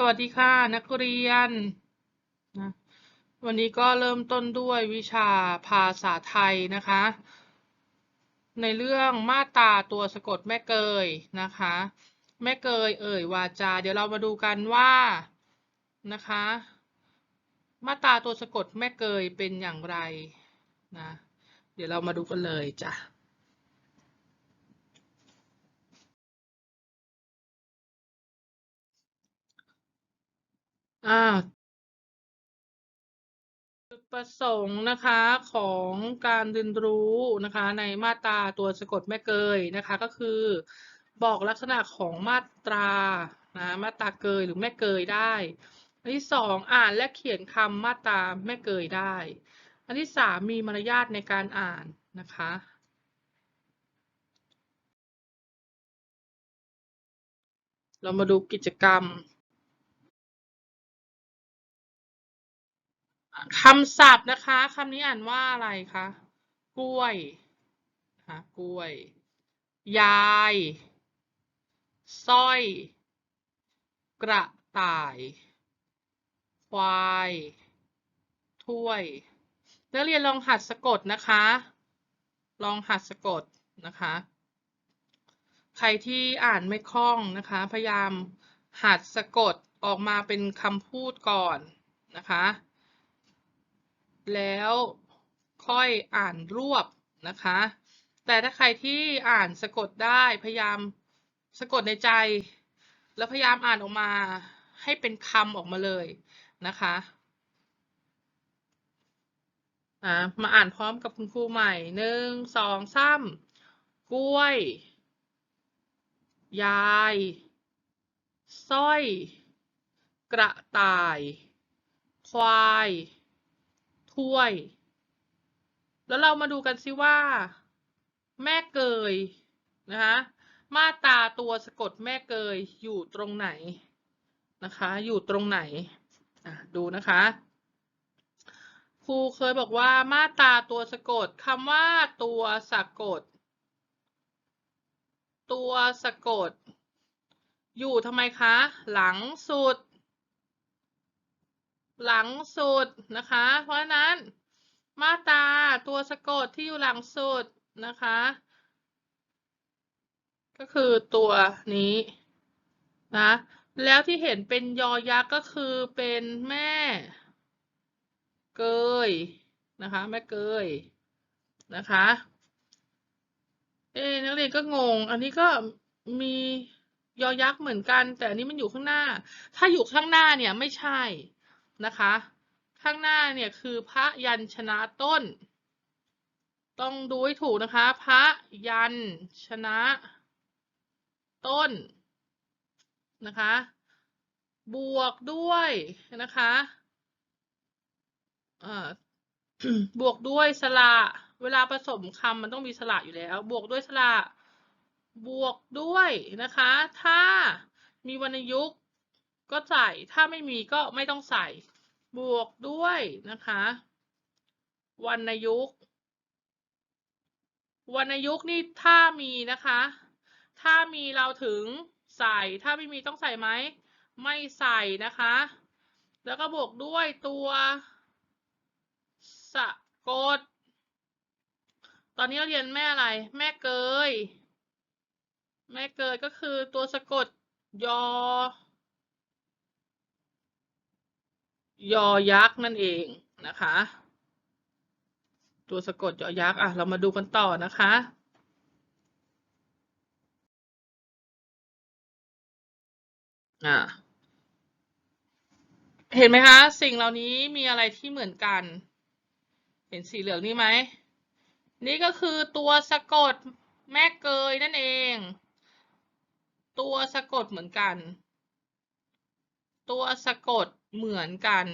สวัสดีค่ะนักเรียนนะวันนี้ก็เริ่มต้นด้วยวิชาภาษาไทยนะคะ ในเรื่องมาตราตัวสะกดแม่เกยนะคะ แม่เกยเอ่ยวาจา เดี๋ยวเรามาดูกันว่านะคะ มาตราตัวสะกดแม่เกยเป็นอย่างไรนะเดี๋ยวเรามาดูกันเลยจ้ะ อ่า จุดประสงค์นะคะของการเรียนรู้นะคะในมาตราตัวสะกดแม่เกยนะคะ ก็คือ บอกลักษณะของมาตรานะมาตราเกยหรือแม่เกยได้ อันที่สองอ่านและเขียนคำมาตราแม่เกยได้ อันที่สามมีมารยาทในการอ่านนะคะเรามาดูกิจกรรม คำศัพท์นะคะคำนี้อ่านว่าอะไรคะกล้วยนะคะกล้วย ยายสร้อย กระต่าย ควาย ถ้วยนักเรียนลองหัดสะกดนะคะ ลองหัดสะกดนะคะ ใครที่อ่านไม่คล่องนะคะ พยายามหัดสะกดออกมาเป็นคำพูดก่อนนะคะ แล้วค่อยอ่านรวบนะคะ แต่ถ้าใครที่อ่านสะกดได้พยายามสะกดในใจ แล้วพยายามอ่านออกมาให้เป็นคำออกมาเลยนะคะมาอ่านพร้อมกับคุณครูใหม่หนึ่งสองสามกล้วย ยายสร้อย กระต่าย ควาย ถ้วย แล้วเรามาดูกันซิว่า แม่เกยนะคะมาตาตัวสะกดแม่เกยอยู่ตรงไหนนะคะ อยู่ตรงไหนดูนะคะครูเคยบอกว่ามาตาตัวสะกดคำว่าตัวสะกด ตัวสะกด อยู่ทำไมคะ หลังสุด หลังสุดนะคะ เพราะฉะนั้นมาตราตัวสะกดที่อยู่หลังสุดนะคะ ก็คือตัวนี้นะแล้วที่เห็นเป็นยอยักษ์ก็คือเป็นแม่ เกยนะคะ แม่เกยนะคะ เอ๊นักเรียนก็งง อันนี้ก็มียอยักษ์เหมือนกัน แต่อันนี้มันอยู่ข้างหน้า ถ้าอยู่ข้างหน้าเนี่ยไม่ใช่ นะคะ ข้างหน้าเนี่ยคือพระยัญชนะต้น ต้องดูให้ถูกนะคะ พระยัญชนะต้นนะคะ บวกด้วยนะคะบวกด้วยสระเวลาผสมคำมันต้องมีสระอยู่แล้ว บวกด้วยสระบวกด้วยนะคะ ถ้ามีวรรณยุกต์ ก็ใส่ ถ้าไม่มีก็ไม่ต้องใส่ บวกด้วยนะคะ วรรณยุกต์ วรรณยุกต์นี่ถ้ามีนะคะ ถ้ามีเราถึงใส่ ถ้าไม่มีต้องใส่ไหม ไม่ใส่นะคะ แล้วก็บวกด้วยตัวสะกด ตอนนี้เราเรียนแม่อะไร แม่เกย แม่เกยก็คือตัวสะกดยอ ยอยักษ์นั่นเองนะคะ ตัวสะกดยอยักษ์อะเรามาดูกันต่อนะคะอ่าเห็นไหมคะ สิ่งเหล่านี้มีอะไรที่เหมือนกัน เห็นสีเหลืองนี่ไหม นี่ก็คือตัวสะกดแม่เกยนั่นเอง ตัวสะกดเหมือนกัน ตัวสะกดเหมือนกัน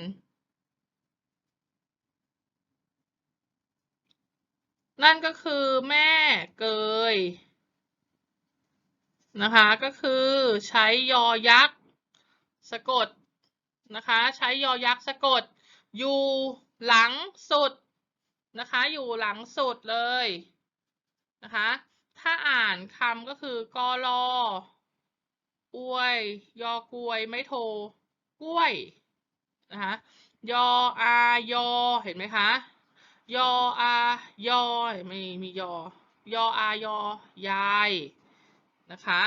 นั่นก็คือแม่เกยนะคะก็คือใช้ยอยักษ์สะกดนะคะใช้ยอยักษ์สะกด อยู่หลังสุดนะคะอยู่หลังสุดเลยนะคะถ้าอ่านคำก็คือกอรออวย ยอกวยไม่โท กล้วยนะคะยออายอเห็นไหมคะยออายอไม่มียอยออายอยายนะคะ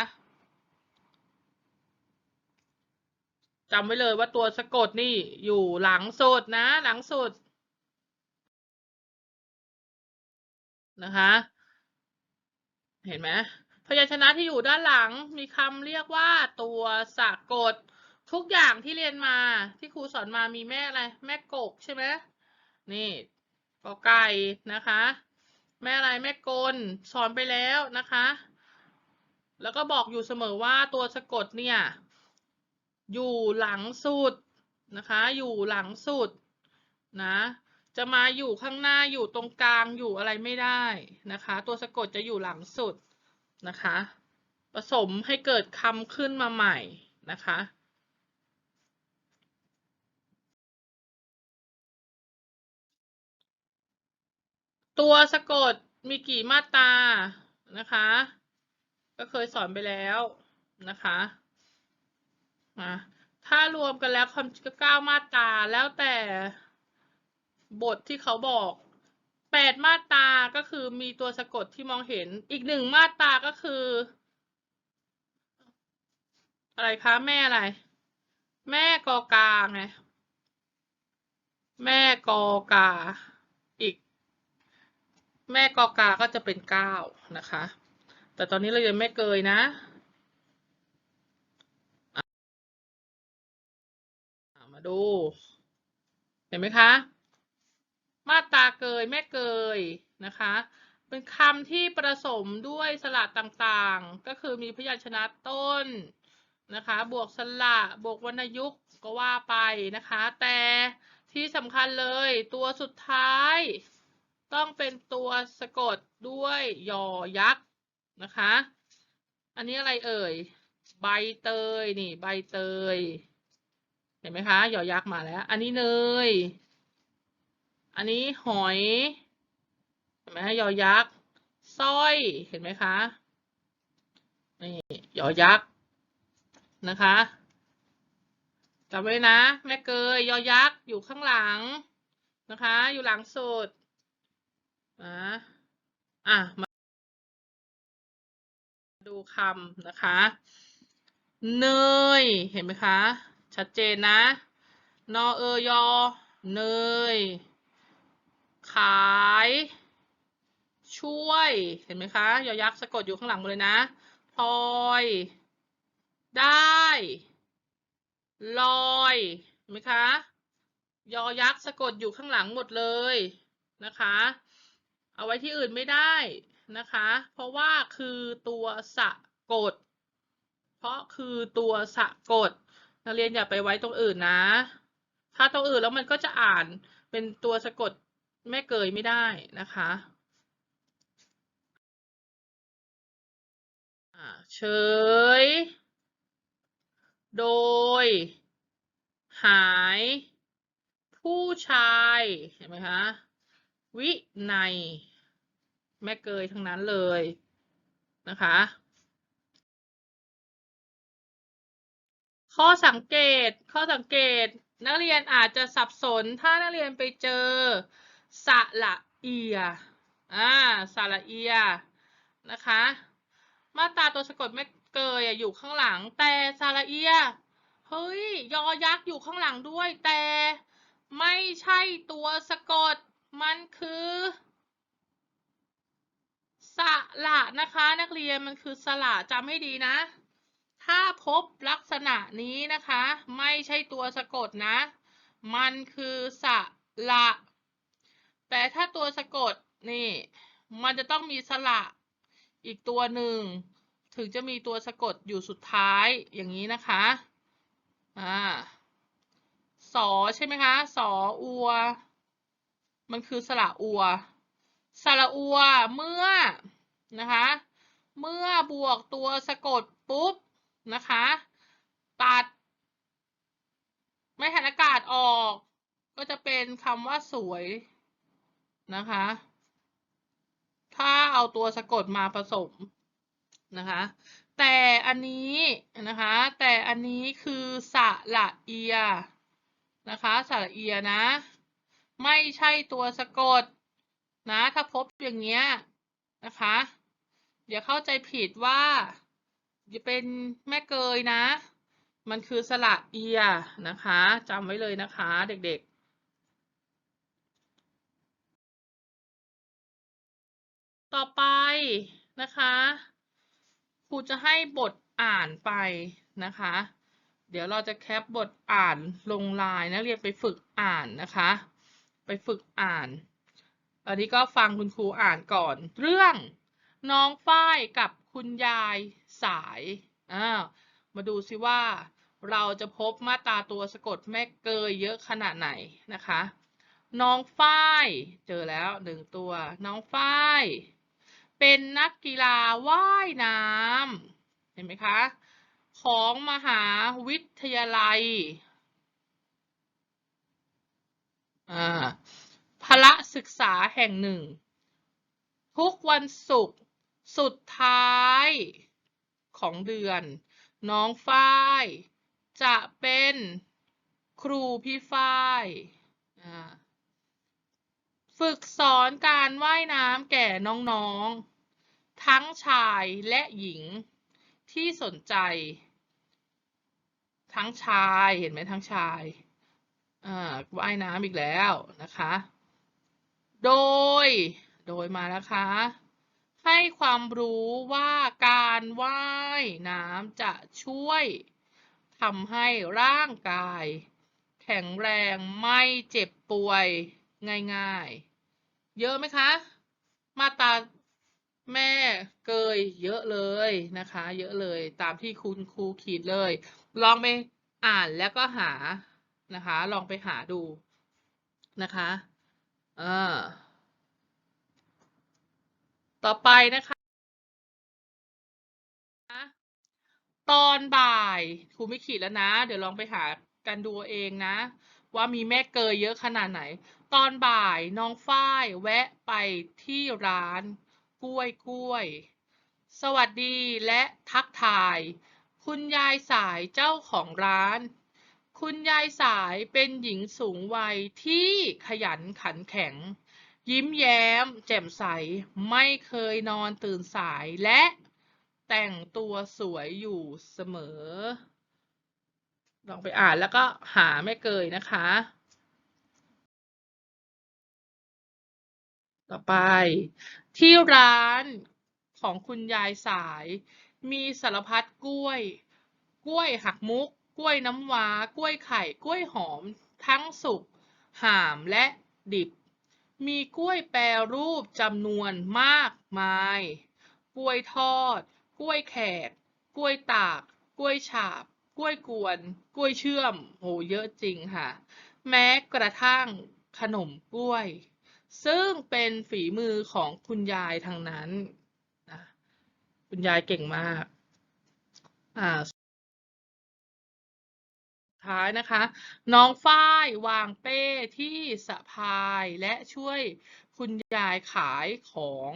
จำไว้เลยว่าตัวสะกดนี่อยู่หลังสุดนะ หลังสุดนะคะ เห็นไหมพยัญชนะที่อยู่ด้านหลังมีคำเรียกว่าตัวสะกด ทุกอย่างที่เรียนมาที่ครูสอนมามีแม่อะไร แม่กกใช่ไหมนี่กอไก่นะคะ แม่อะไรแม่กลสอนไปแล้วนะคะ แล้วก็บอกอยู่เสมอว่าตัวสะกดเนี่ยอยู่หลังสุดนะคะ อยู่หลังสุดนะจะมาอยู่ข้างหน้าอยู่ตรงกลางอยู่อะไรไม่ได้นะคะ ตัวสะกดจะอยู่หลังสุดนะคะ ผสมให้เกิดคำขึ้นมาใหม่นะคะ ตัวสะกดมีกี่มาตรานะคะ ก็เคยสอนไปแล้วนะคะมาถ้ารวมกันแล้วคำก็เก้ามาตราแล้วแต่บทที่เขาบอกแปดมาตราก็คือมีตัวสะกดที่มองเห็นอีกหนึ่งมาตราก็คือ อะไรคะแม่อะไร แม่กอกาไงแม่กอกา แม่กอกาก็จะเป็นเก้านะคะ แต่ตอนนี้เรายังไม่เกยนะมาดู เห็นไหมคะ มาตาเกยแม่เกยนะคะ เป็นคำที่ผสมด้วยสระต่างๆ ก็คือมีพยัญชนะต้นนะคะ บวกสระบวกวรรณยุกต์ก็ว่าไปนะคะ แต่ที่สำคัญเลยตัวสุดท้าย ต้องเป็นตัวสะกดด้วยยอยักษ์นะคะ อันนี้อะไรเอ่ย ใบเตยนี่ ใบเตย เห็นไหมคะ ยอยักษ์มาแล้ว อันนี้เนย อันนี้หอย เห็นไหมคะยอยักษ์สร้อย เห็นไหมคะ นี่ยอยักษ์นะคะจำไว้นะ แม่เกยยอยักษ์อยู่ข้างหลังนะคะ อยู่หลังสุด อะอะมาดูคำนะคะ เนย เห็นไหมคะ ชัดเจนนะ นอเอยอ เนย ขาย ช่วย เห็นไหมคะ ยอยักษ์สะกดอยู่ข้างหลังหมดเลยนะพลอย ได้ ลอยเห็นไหมคะ ยอยักษ์สะกดอยู่ข้างหลังหมดเลยนะคะ เอาไว้ที่อื่นไม่ได้นะคะ เพราะว่าคือตัวสะกด เพราะคือตัวสะกด นักเรียนอย่าไปไว้ตรงอื่นนะ ถ้าตรงอื่นแล้วมันก็จะอ่านเป็นตัวสะกดแม่เกยไม่ได้นะคะอ่าเฉย โดย หาย ผู้ชาย เห็นไหมคะ วิในยแม่เกยทั้งนั้นเลยนะคะ ข้อสังเกตข้อสังเกตนักเรียนอาจจะสับสนถ้านักเรียนไปเจอสระเอียอ่าสระเอียนะคะ มาตราตัวสะกดไม่เกยอะอยู่ข้างหลังแต่สระเอียเฮ้ยยอยักษ์อยู่ข้างหลังด้วยแต่ไม่ใช่ตัวสะกด มันคือสระนะคะนักเรียนมันคือสระจำให้ดีนะ ถ้าพบลักษณะนี้นะคะ ไม่ใช่ตัวสะกดนะ มันคือสระแต่ถ้าตัวสะกดนี่ มันจะต้องมีสระอีกตัวหนึ่ง ถึงจะมีตัวสะกดอยู่สุดท้ายอย่างนี้นะคะอ่าสอใช่ไหมคะสออัว มันคือสระอัว สระอัวเมื่อนะคะ เมื่อบวกตัวสะกดปุ๊บนะคะ ตัด ไม่หันอากาศออก ก็จะเป็นคำว่าสวยนะคะ ถ้าเอาตัวสะกดมาผสมนะคะ แต่อันนี้นะคะ แต่อันนี้คือสระเอียนะคะสระเอียนะ ไม่ใช่ตัวสะกด นะ ถ้าพบอย่างเงี้ยนะคะอย่าเข้าใจผิดว่าจะเป็นแม่เกยนะ มันคือสระเอียนะคะจำไว้เลยนะคะเด็กๆต่อไปนะคะครูจะให้บทอ่านไปนะคะ เดี๋ยวเราจะแคปบทอ่านลงไลน์นักเรียนไปฝึกอ่านนะคะ ไปฝึกอ่าน อันนี้ก็ฟังคุณครูอ่านก่อน เรื่องน้องฝ้ายกับคุณยายสายอ้าวมาดูซิว่าเราจะพบมาตราตัวสะกดแม่เกยเยอะขนาดไหนนะคะ น้องฝ้าย เจอแล้วหนึ่งตัว น้องฝ้าย เป็นนักกีฬาว่ายน้ำเห็นไหมคะ ของมหาวิทยาลัยอ่า พละศึกษาแห่งหนึ่ง ทุกวันศุกร์สุดท้ายของเดือน น้องฝ้าย จะเป็นครูพี่ฝ้ายฝึกสอนการว่ายน้ำแก่น้องๆ ทั้งชายและหญิงที่สนใจ ทั้งชายเห็นไหมทั้งชาย ว่ายน้ำอีกแล้วนะคะ โดย โดยมานะคะ ให้ความรู้ว่าการว่ายน้ำจะช่วยทำให้ร่างกาย แข็งแรงไม่เจ็บป่วยง่ายๆ เยอะไหมคะ มาตาแม่เกยเยอะเลยนะคะ เยอะเลยตามที่คุณครูขีดเลย ลองไปอ่านแล้วก็หา นะคะ ลองไปหาดูนะคะเออต่อไปนะคะ ตอนบ่ายครูไม่ขีดแล้วนะ เดี๋ยวลองไปหากันดูเองนะ ว่ามีแม่เกยเยอะขนาดไหน ตอนบ่ายน้องฝ้ายแวะไปที่ร้าน กล้วยกล้วย สวัสดีและทักทาย คุณยายสายเจ้าของร้าน คุณยายสายเป็นหญิงสูงวัยที่ขยันขันแข็ง ยิ้มแย้ม แจ่มใสไม่เคยนอนตื่นสายและแต่งตัวสวยอยู่เสมอ ลองไปอ่านแล้วก็หาแม่เกยนะคะ ต่อไป ที่ร้านของคุณยายสาย มีสารพัดกล้วย กล้วยหักมุก กล้วยน้ำว้า กล้วยไข่ กล้วยหอม ทั้งสุก ห่ามและดิบ มีกล้วยแปรรูปจำนวนมากมาย กล้วยทอด กล้วยแขก กล้วยตาก กล้วยฉาบ กล้วยกวน กล้วยเชื่อม โห เยอะจริงค่ะ แม้กระทั่งขนมกล้วย ซึ่งเป็นฝีมือของคุณยายทางนั้น คุณยายเก่งมาก อ่า ท้ายนะคะ น้องฝ้ายวางเป้ที่สะพายและช่วยคุณยายขายของ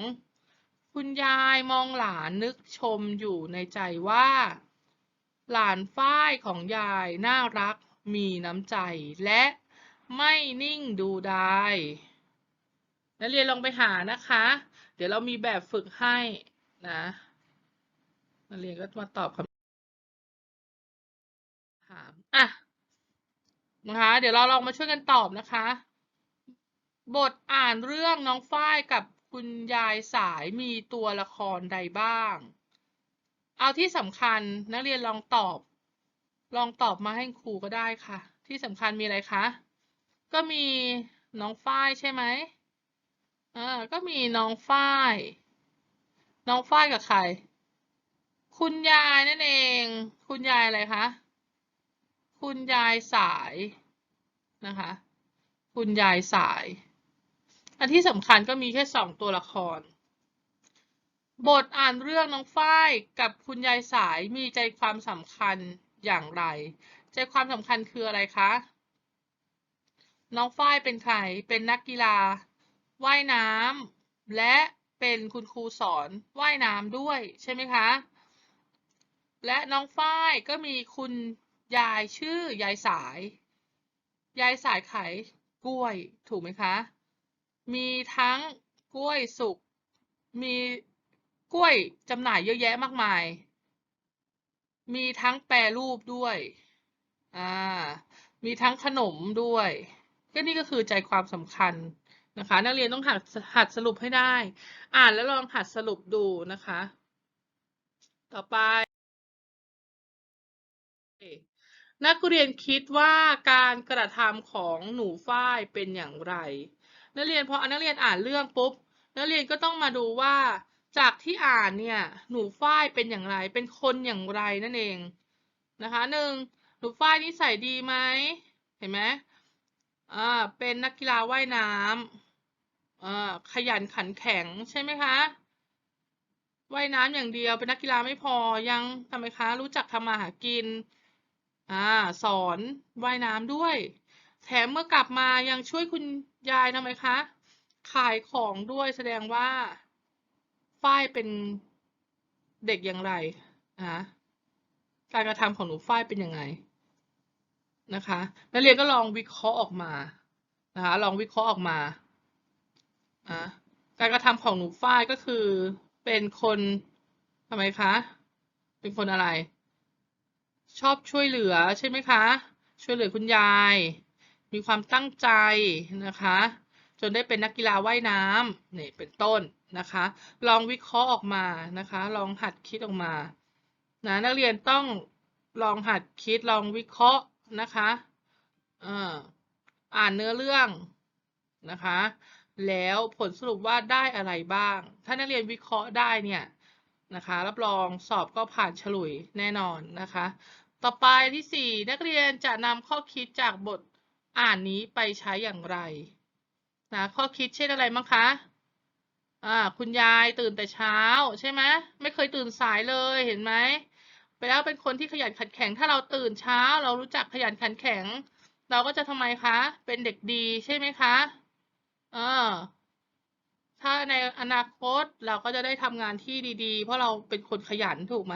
คุณยายมองหลานนึกชมอยู่ในใจว่า หลานฝ้ายของยายน่ารักมีน้ำใจและไม่นิ่งดูดายนักเรียนลองไปหานะคะ เดี๋ยวเรามีแบบฝึกให้นะนักเรียนก็มาตอบคำถามอะ นะคะ เดี๋ยวเราลองมาช่วยกันตอบนะคะ บทอ่านเรื่องน้องฝ้ายกับคุณยายสายมีตัวละครใดบ้าง เอาที่สำคัญนักเรียนลองตอบ ลองตอบมาให้ครูก็ได้ค่ะ ที่สำคัญมีอะไรคะ ก็มีน้องฝ้ายใช่ไหมอ่าก็มีน้องฝ้าย น้องฝ้ายกับใคร คุณยายนั่นเอง คุณยายอะไรคะ คุณยายสายนะคะ คุณยายสาย อันที่สำคัญก็มีแค่สองตัวละคร บทอ่านเรื่องน้องฝ้ายกับคุณยายสายมีใจความสำคัญอย่างไร ใจความสำคัญคืออะไรคะ น้องฝ้ายเป็นใคร เป็นนักกีฬา ว่ายน้ำและเป็นคุณครูสอนว่ายน้ำด้วยใช่ไหมคะ และน้องฝ้ายก็มีคุณ ยายชื่อยายสาย ยายสายขายกล้วย ถูกไหมคะ มีทั้งกล้วยสุก มีกล้วยจำหน่ายเยอะแยะมากมาย มีทั้งแปรรูปด้วย อ่า มีทั้งขนมด้วย ก็นี่ก็คือใจความสำคัญนะคะ นักเรียนต้องหัดหัดสรุปให้ได้ อ่านแล้วลองหัดสรุปดูนะคะ ต่อไป นักเรียนคิดว่าการกระทำของหนูฝ้ายเป็นอย่างไร นักเรียนพอนักเรียนอ่านเรื่องปุ๊บ นักเรียนก็ต้องมาดูว่า จากที่อ่านเนี่ย หนูฝ้ายเป็นอย่างไร เป็นคนอย่างไรนั่นเองนะคะหนึ่งหนูฝ้ายนิสัยดีไหมเห็นไหมอ่าเป็นนักกีฬาว่ายน้ำอ่าขยันขันแข็งใช่ไหมคะว่ายน้ำอย่างเดียวเป็นนักกีฬาไม่พอยังทำไมคะ รู้จักทำมาหากิน อ่าสอนว่ายน้ำด้วย แถมเมื่อกลับมายังช่วยคุณยายทำไมคะ ขายของด้วยแสดงว่า ฝ้ายเป็นเด็กอย่างไรนะการกระทำของหนูฝ้ายเป็นยังไงนะคะนักเรียนก็ลองวิเคราะห์ออกมานะคะลองวิเคราะห์ออกมาอะการกระทำของหนูฝ้ายก็คือเป็นคนทำไมคะ เป็นคนอะไร ชอบช่วยเหลือใช่ไหมคะ ช่วยเหลือคุณยาย มีความตั้งใจนะคะ จนได้เป็นนักกีฬาว่ายน้ำนี่เป็นต้นนะคะ ลองวิเคราะห์ออกมานะคะ ลองหัดคิดออกมานะนักเรียนต้องลองหัดคิดลองวิเคราะห์นะคะอ่าอ่านเนื้อเรื่องนะคะ แล้วผลสรุปว่าได้อะไรบ้าง ถ้านักเรียนวิเคราะห์ได้เนี่ยนะคะ รับรองสอบก็ผ่านฉลุยแน่นอนนะคะ ต่อไปที่สี่นักเรียนจะนำข้อคิดจากบทอ่านนี้ไปใช้อย่างไรนะข้อคิดเช่นอะไรมั้งคะอ่าคุณยายตื่นแต่เช้าใช่ไหมไม่เคยตื่นสายเลยเห็นไหมไปแล้วเป็นคนที่ขยันขันแข็งถ้าเราตื่นเช้า เรารู้จักขยันขันแข็ง เราก็จะทำไมคะ เป็นเด็กดีใช่ไหมคะเออถ้าในอนาคตเราก็จะได้ทำงานที่ดี ๆ เพราะเราเป็นคนขยันถูกไหม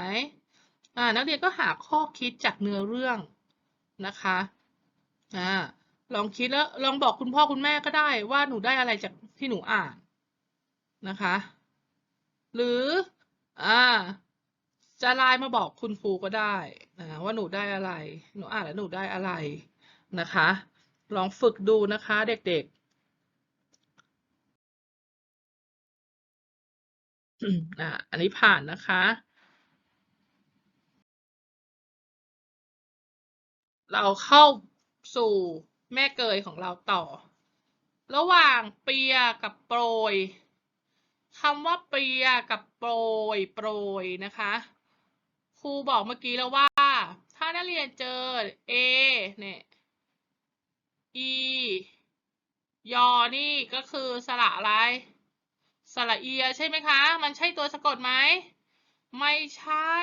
นักเรียนก็หาข้อคิดจากเนื้อเรื่องนะคะอ่าลองคิดแล้วลองบอกคุณพ่อคุณแม่ก็ได้ว่าหนูได้อะไรจากที่หนูอ่านนะคะ หรืออ่าจะไลน์มาบอกคุณครูก็ได้นะว่าหนูได้อะไร หนูอ่านแล้วหนูได้อะไรนะคะ ลองฝึกดูนะคะเด็กๆอ่าอันนี้ผ่านนะคะ เราเข้าสู่แม่เกยของเราต่อ ระหว่างเปียกับโปรยคำว่าเปียกับโปรยโปรยนะคะครูบอกเมื่อกี้แล้วว่า ถ้านักเรียนเจอ A เนี่ย E ยอนี่ก็คือสระอะไร สระเอียใช่ไหมคะ มันใช่ตัวสะกดไหม ไม่ใช่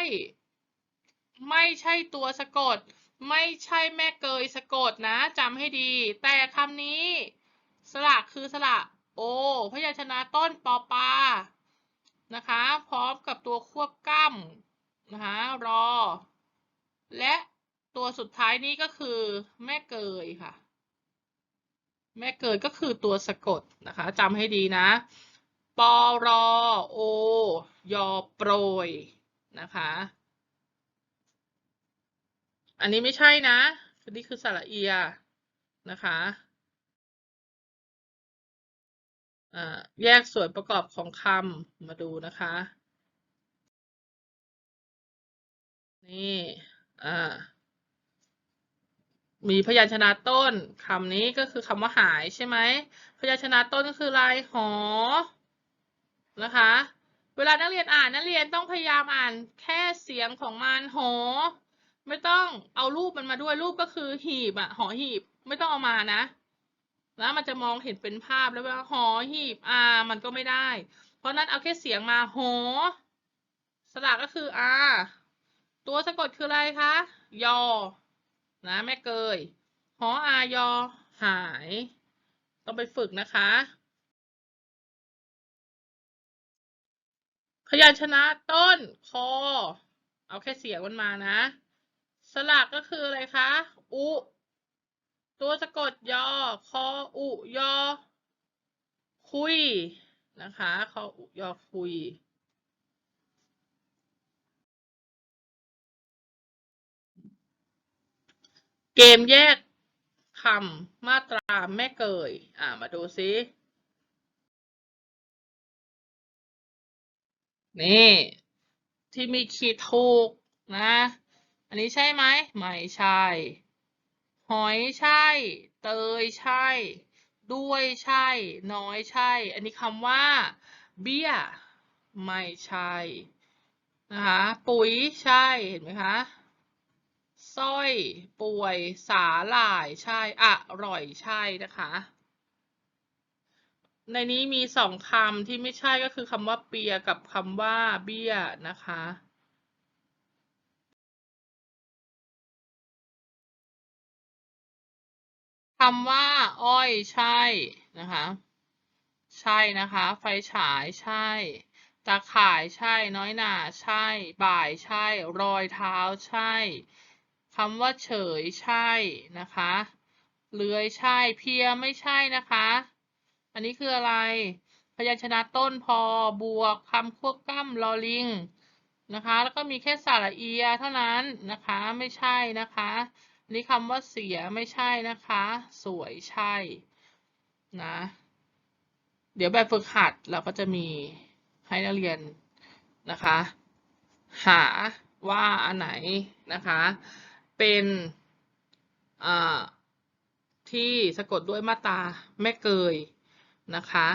ไม่ใช่ตัวสะกด ไม่ใช่แม่เกยสะกดนะจำให้ดี แต่คำนี้ สระคือสระโอพยัญชนะต้นปอปานะคะ พร้อมกับตัวควบกล้ำนะคะรอ และตัวสุดท้ายนี้ก็คือแม่เกยค่ะ แม่เกยก็คือตัวสะกดนะคะจำให้ดีนะ ปอรอโอยอโปรยนะคะ อันนี้ไม่ใช่นะอันนี้คือสระเอียนะคะแยกส่วนประกอบของคำมาดูนะคะ นี่อ่ามีพยัญชนะต้นคำนี้ก็คือคำว่าหายใช่ไหมพยัญชนะต้นก็คือลายหอนะคะ เวลานักเรียนอ่านนักเรียนต้องพยายามอ่านแค่เสียงของมันหอ ไม่ต้องเอารูปมันมาด้วยรูปก็คือหีบอะหอหีบไม่ต้องเอามานะ แล้วมันจะมองเห็นเป็นภาพแล้วว่าหอหีบอามันก็ไม่ได้ เพราะนั้นเอาแค่เสียงมาหอสระก็คืออาตัวสะกดคืออะไรคะยอ นะแม่เกยหออายอหาย ต้องไปฝึกนะคะยัญชนะต้นคอ เอาแค่เสียงมันมานะ สระก็คืออะไรคะ อุ ตัวสะกดยอ คออุยอ คุย นะคะ คออุยอคุย เกมแยกคำมาตราแม่เกย อ่า มาดูซิ นี่ ที่มีขีดถูกนะ อันนี้ใช่ไหมไม่ใช่ หอยใช่ เตยใช่ ด้วยใช่ น้อยใช่ อันนี้คำว่า เบี้ย ไม่ใช่นะคะปุ๋ยใช่เห็นไหมคะสร้อยป่วย สาหร่ายใช่อร่อยใช่นะคะ ในนี้มีสองคำที่ไม่ใช่ก็คือคำว่าเปียกับคำว่าเบี้ยนะคะ คำว่า อ้อยใช่นะคะ ใช่นะคะ ไฟฉายใช่ตาข่ายใช่ น้อยหนาใช่ บ่ายใช่ รอยเท้าใช่คำว่าเฉยใช่นะคะเลื้อยใช่ เพียไม่ใช่นะคะ อันนี้คืออะไร พยัญชนะต้นพอบวกคำควบกล้ำลอลิงนะคะ แล้วก็มีแค่สระเอียเท่านั้นนะคะ ไม่ใช่นะคะ นนี้คำว่าเสียไม่ใช่นะคะ สวยใช่นะ เดี๋ยวแบบฝึกหัดเราก็จะมีให้นักเรียนนะคะ หาว่าอันไหนนะคะ เป็นที่สะกดด้วยมาตาแม่เกยนะคะ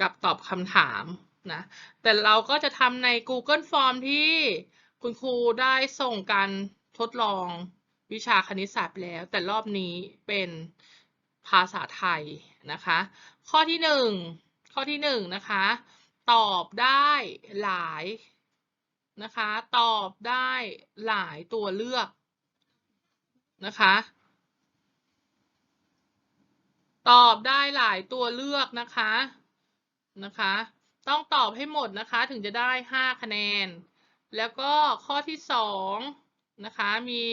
กับตอบคำถามนะ แต่เราก็จะทำใน Google Form ที่คุณครูได้ส่งการทดลอง วิชาคณิตศาสตร์ไปแล้ว แต่รอบนี้เป็นภาษาไทยนะคะ ข้อที่หนึ่งข้อที่หนึ่งนะคะ ตอบได้หลายนะคะ ตอบได้หลายตัวเลือกนะคะ ตอบได้หลายตัวเลือกนะคะนะคะ ต้องตอบให้หมดนะคะถึงจะได้ห้าคะแนน แล้วก็ข้อที่สองนะคะ มี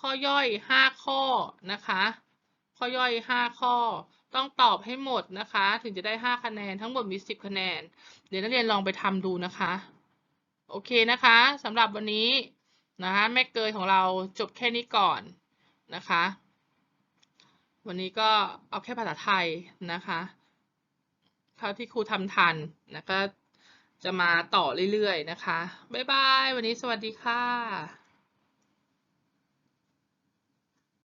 ข้อย่อยห้าข้อนะคะ ข้อย่อยห้าข้อ ต้องตอบให้หมดนะคะ ถึงจะได้ห้าคะแนน ทั้งหมดมีสิบคะแนน เดี๋ยวนักเรียนลองไปทำดูนะคะ โอเคนะคะสำหรับวันนี้นะคะแม่เกยของเราจบแค่นี้ก่อนนะคะ วันนี้ก็เอาแค่ภาษาไทยนะคะเท่าที่ครูทำทันนะก็จะมาต่อเรื่อยๆนะคะ บ๊ายบาย วันนี้สวัสดีค่ะ